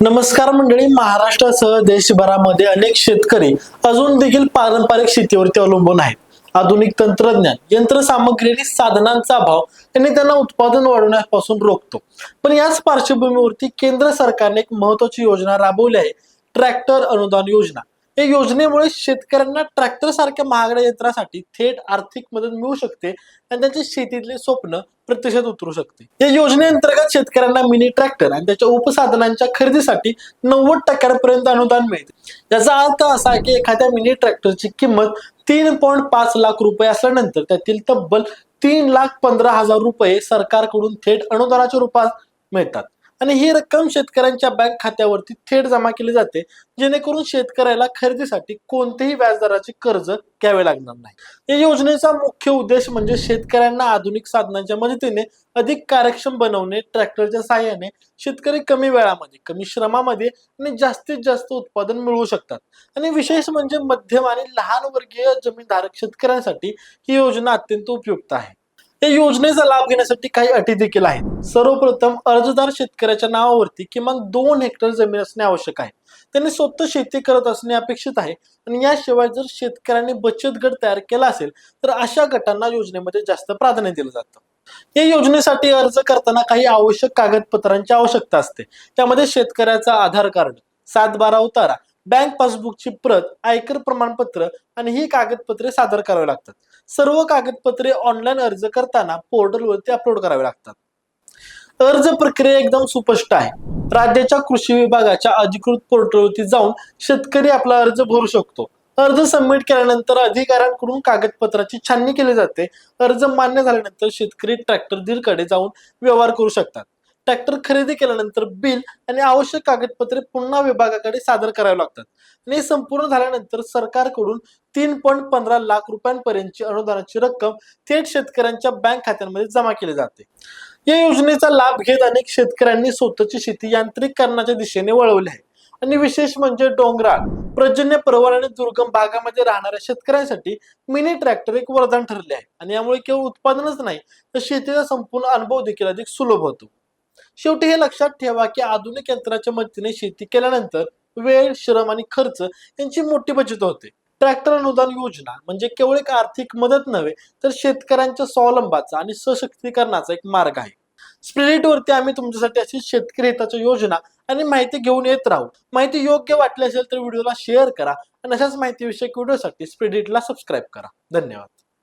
नमस्कार मंडळी महाराष्ट्रासह देशभरामध्ये अनेक शेतकरी अजून देखील पारंपरिक शेतीवरती अवलंबून आहेत. आधुनिक तंत्रज्ञान यंत्रसामग्री आणि साधनांचा अभाव यांनी त्यांना उत्पादन वाढवण्यापासून रोखतो. पण याच पार्श्वभूमीवरती केंद्र सरकारने एक महत्वाची योजना राबवली आहे ट्रॅक्टर अनुदान योजना. या योजनेमुळे शेतकऱ्यांना ट्रॅक्टर सारख्या महागड्या यंत्रासाठी थेट आर्थिक मदत मिळू शकते आणि त्यांचे शेतीतले स्वप्न प्रत्यक्षात उतरू शकते. या योजनेअंतर्गत शेतकऱ्यांना मिनी ट्रॅक्टर आणि त्याच्या उपसाधनांच्या खरेदीसाठी नव्वद टक्क्यांपर्यंत अनुदान मिळते. याचा अर्थ असा की एखाद्या मिनी ट्रॅक्टरची किंमत तीन पॉईंट पाच लाख रुपये असल्यानंतर त्यातील तब्बल तीन लाख पंधरा हजार रुपये सरकारकडून थेट अनुदानाच्या रूपात मिळतात. आणि ही रक्कम शेतकऱ्यांच्या बँक खात्यावरती थेट जमा केली जाते जेणेकरून शेतकऱ्याला खरेदीसाठी कोणतेही व्याजदराचे कर्ज घ्यावे लागणार नाही. या योजनेचा मुख्य उद्देश म्हणजे शेतकऱ्यांना आधुनिक साधनांच्या मदतीने अधिक कार्यक्षम बनवणे ट्रॅक्टरच्या सहाय्याने शेतकरी कमी वेळामध्ये कमी श्रमामध्ये आणि जास्तीत जास्त उत्पादन मिळवू शकतात. आणि विशेष म्हणजे मध्यम आणि लहान वर्गीय जमीनधारक शेतकऱ्यांसाठी ही योजना अत्यंत उपयुक्त आहे. या योजनेचा लाभ घेण्यासाठी काही अटी देखील आहेत. सर्वप्रथम अर्जदार शेतकऱ्याच्या नावावरती किमान दोन हेक्टर जमीन असणे आवश्यक आहे. त्यांनी स्वतः शेती करत असणे अपेक्षित आहे आणि याशिवाय जर शेतकऱ्यांनी बचत गट तयार केला असेल तर अशा गटांना योजनेमध्ये जास्त प्राधान्य दिलं जातं. या योजनेसाठी अर्ज करताना काही आवश्यक कागदपत्रांची आवश्यकता असते. त्यामध्ये शेतकऱ्याचा आधार कार्ड सात बारा उतारा बँक पासबुकची प्रत आयकर प्रमाणपत्र आणि ही कागदपत्रे सादर करावी लागतात. सर्व कागदपत्रे ऑनलाईन अर्ज करताना पोर्टलवरती अपलोड करावे लागतात. अर्ज प्रक्रिया एकदम सुस्पष्ट आहे. राज्याच्या कृषी विभागाच्या अधिकृत पोर्टलवरती जाऊन शेतकरी आपला अर्ज भरू शकतो. अर्ज सबमिट केल्यानंतर अधिकाऱ्यांकडून कागदपत्राची छाननी केली जाते. अर्ज मान्य झाल्यानंतर शेतकरी ट्रॅक्टर डीलकडे जाऊन व्यवहार करू शकतात. ट्रॅक्टर खरेदी केल्यानंतर बिल आणि आवश्यक कागदपत्रे पुन्हा विभागाकडे सादर करावे लागतात. आणि हे संपूर्ण झाल्यानंतर सरकारकडून तीन पॉईंट पंधरा लाख रुपयांपर्यंतची अनुदानाची रक्कम थेट शेतकऱ्यांच्या बँक खात्यांमध्ये जमा केली जाते. या योजनेचा लाभ घेत अनेक शेतकऱ्यांनी स्वतःची शेती यांत्रिकरणाच्या दिशेने वळवली आहे. आणि विशेष म्हणजे डोंगराळ पर्जन्य पर्वत आणि दुर्गम भागामध्ये राहणाऱ्या शेतकऱ्यांसाठी मिनी ट्रॅक्टर एक वरदान ठरले आहे. आणि यामुळे केवळ उत्पादनच नाही तर शेतीचा संपूर्ण अनुभव देखील अधिक सुलभ होतो. शेवटी हे लक्षात ठेवा की आधुनिक यंत्राच्या मदतीने शेती केल्यानंतर वेळ श्रम आणि खर्च यांची मोठी बचत होते. ट्रॅक्टर अनुदान योजना म्हणजे केवळ एक आर्थिक मदत नव्हे तर शेतकऱ्यांच्या स्वावलंबाचा आणि सशक्तीकरणाचा एक मार्ग आहे. स्प्रेडिट वरती आम्ही तुमच्यासाठी अशी शेतकरी हिताच्या योजना आणि माहिती घेऊन येत राहू. माहिती योग्य वाटली असेल तर व्हिडिओला शेअर करा आणि अशाच माहितीविषयक व्हिडिओसाठी स्प्रेडिटला सबस्क्राईब करा. धन्यवाद.